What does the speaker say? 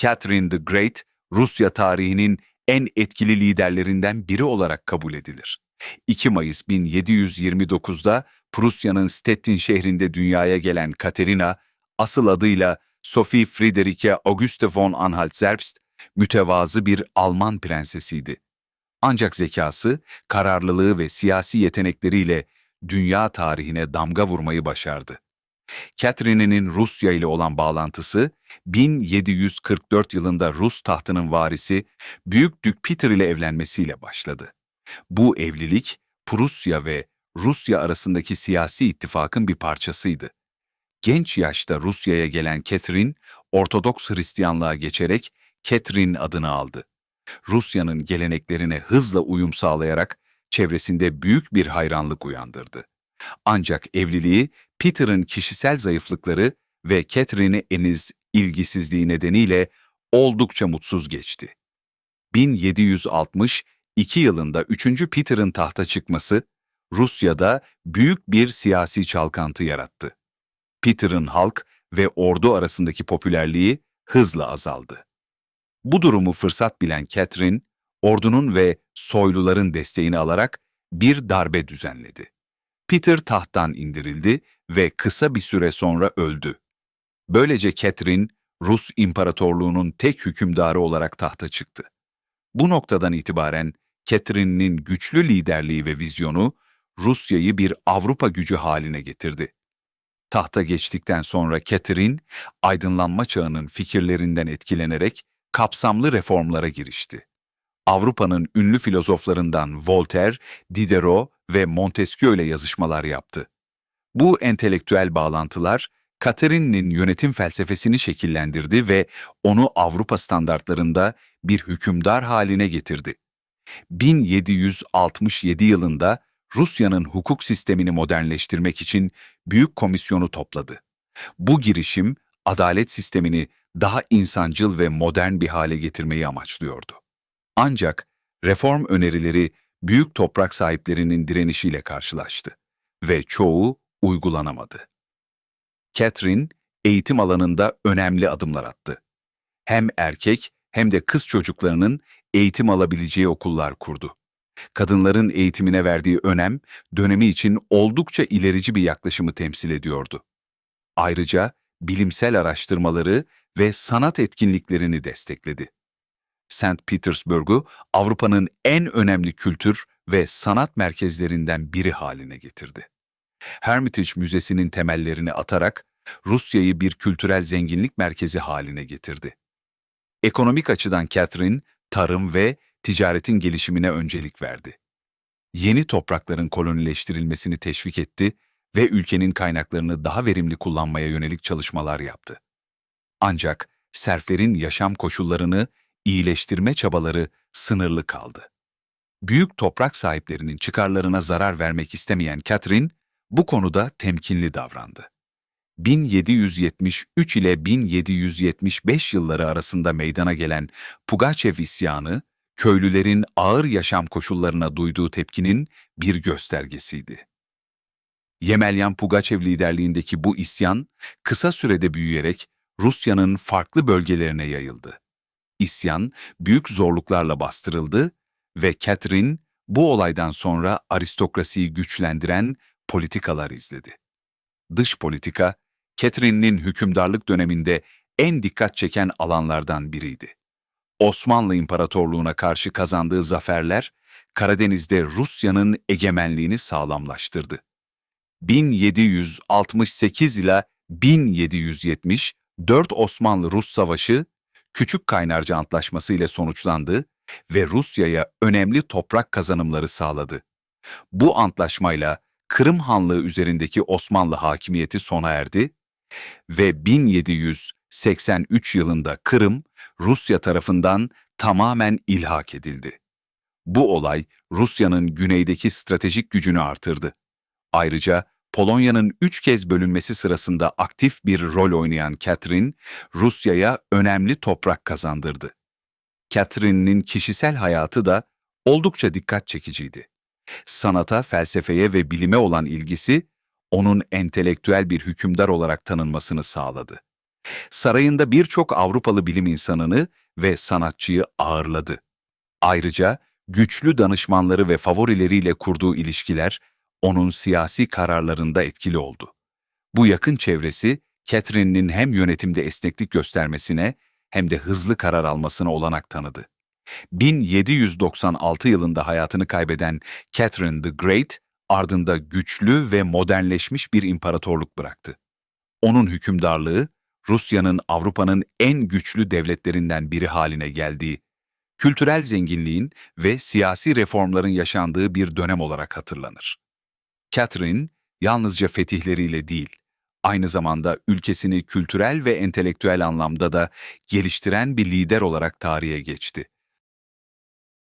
Catherine the Great, Rusya tarihinin en etkili liderlerinden biri olarak kabul edilir. 2 Mayıs 1729'da Prusya'nın Stettin şehrinde dünyaya gelen Katerina, asıl adıyla Sophie Friederike Auguste von Anhalt-Zerbst, mütevazı bir Alman prensesiydi. Ancak zekası, kararlılığı ve siyasi yetenekleriyle dünya tarihine damga vurmayı başardı. Catherine'in Rusya ile olan bağlantısı, 1744 yılında Rus tahtının varisi Büyük Dük Peter ile evlenmesiyle başladı. Bu evlilik, Prusya ve Rusya arasındaki siyasi ittifakın bir parçasıydı. Genç yaşta Rusya'ya gelen Catherine, Ortodoks Hristiyanlığa geçerek Catherine adını aldı. Rusya'nın geleneklerine hızla uyum sağlayarak çevresinde büyük bir hayranlık uyandırdı. Ancak evliliği Peter'ın kişisel zayıflıkları ve Catherine'e eniz ilgisizliği nedeniyle oldukça mutsuz geçti. 1762 yılında 3. Peter'ın tahta çıkması Rusya'da büyük bir siyasi çalkantı yarattı. Peter'ın halk ve ordu arasındaki popülerliği hızla azaldı. Bu durumu fırsat bilen Catherine, ordunun ve soyluların desteğini alarak bir darbe düzenledi. Peter tahttan indirildi ve kısa bir süre sonra öldü. Böylece Catherine, Rus İmparatorluğu'nun tek hükümdarı olarak tahta çıktı. Bu noktadan itibaren Catherine'nin güçlü liderliği ve vizyonu Rusya'yı bir Avrupa gücü haline getirdi. Tahta geçtikten sonra Catherine, aydınlanma çağının fikirlerinden etkilenerek kapsamlı reformlara girişti. Avrupa'nın ünlü filozoflarından Voltaire, Diderot ve Montesquieu ile yazışmalar yaptı. Bu entelektüel bağlantılar, Catherine'nin yönetim felsefesini şekillendirdi ve onu Avrupa standartlarında bir hükümdar haline getirdi. 1767 yılında Rusya'nın hukuk sistemini modernleştirmek için Büyük Komisyonu topladı. Bu girişim, adalet sistemini daha insancıl ve modern bir hale getirmeyi amaçlıyordu. Ancak reform önerileri büyük toprak sahiplerinin direnişiyle karşılaştı ve çoğu uygulanamadı. Catherine, eğitim alanında önemli adımlar attı. Hem erkek hem de kız çocuklarının eğitim alabileceği okullar kurdu. Kadınların eğitimine verdiği önem, dönemi için oldukça ilerici bir yaklaşımı temsil ediyordu. Ayrıca bilimsel araştırmaları ve sanat etkinliklerini destekledi. St. Petersburg'u Avrupa'nın en önemli kültür ve sanat merkezlerinden biri haline getirdi. Hermitage Müzesi'nin temellerini atarak Rusya'yı bir kültürel zenginlik merkezi haline getirdi. Ekonomik açıdan Catherine, tarım ve ticaretin gelişimine öncelik verdi. Yeni toprakların kolonileştirilmesini teşvik etti ve ülkenin kaynaklarını daha verimli kullanmaya yönelik çalışmalar yaptı. Ancak serflerin yaşam koşullarını iyileştirme çabaları sınırlı kaldı. Büyük toprak sahiplerinin çıkarlarına zarar vermek istemeyen Catherine, bu konuda temkinli davrandı. 1773 ile 1775 yılları arasında meydana gelen Pugachev isyanı, köylülerin ağır yaşam koşullarına duyduğu tepkinin bir göstergesiydi. Yemelyan Pugachev liderliğindeki bu isyan, kısa sürede büyüyerek Rusya'nın farklı bölgelerine yayıldı. İsyan büyük zorluklarla bastırıldı ve Catherine bu olaydan sonra aristokrasiyi güçlendiren politikalar izledi. Dış politika, Catherine'nin hükümdarlık döneminde en dikkat çeken alanlardan biriydi. Osmanlı İmparatorluğu'na karşı kazandığı zaferler, Karadeniz'de Rusya'nın egemenliğini sağlamlaştırdı. 1768 ile 1770 4 Osmanlı-Rus Savaşı, Küçük Kaynarca Antlaşması ile sonuçlandı ve Rusya'ya önemli toprak kazanımları sağladı. Bu antlaşmayla Kırım Hanlığı üzerindeki Osmanlı hakimiyeti sona erdi ve 1783 yılında Kırım, Rusya tarafından tamamen ilhak edildi. Bu olay Rusya'nın güneydeki stratejik gücünü artırdı. Ayrıca Polonya'nın üç kez bölünmesi sırasında aktif bir rol oynayan Catherine, Rusya'ya önemli toprak kazandırdı. Catherine'nin kişisel hayatı da oldukça dikkat çekiciydi. Sanata, felsefeye ve bilime olan ilgisi, onun entelektüel bir hükümdar olarak tanınmasını sağladı. Sarayında birçok Avrupalı bilim insanını ve sanatçıyı ağırladı. Ayrıca güçlü danışmanları ve favorileriyle kurduğu ilişkiler onun siyasi kararlarında etkili oldu. Bu yakın çevresi, Catherine'nin hem yönetimde esneklik göstermesine hem de hızlı karar almasına olanak tanıdı. 1796 yılında hayatını kaybeden Catherine the Great, ardında güçlü ve modernleşmiş bir imparatorluk bıraktı. Onun hükümdarlığı, Rusya'nın Avrupa'nın en güçlü devletlerinden biri haline geldiği, kültürel zenginliğin ve siyasi reformların yaşandığı bir dönem olarak hatırlanır. Catherine, yalnızca fetihleriyle değil, aynı zamanda ülkesini kültürel ve entelektüel anlamda da geliştiren bir lider olarak tarihe geçti.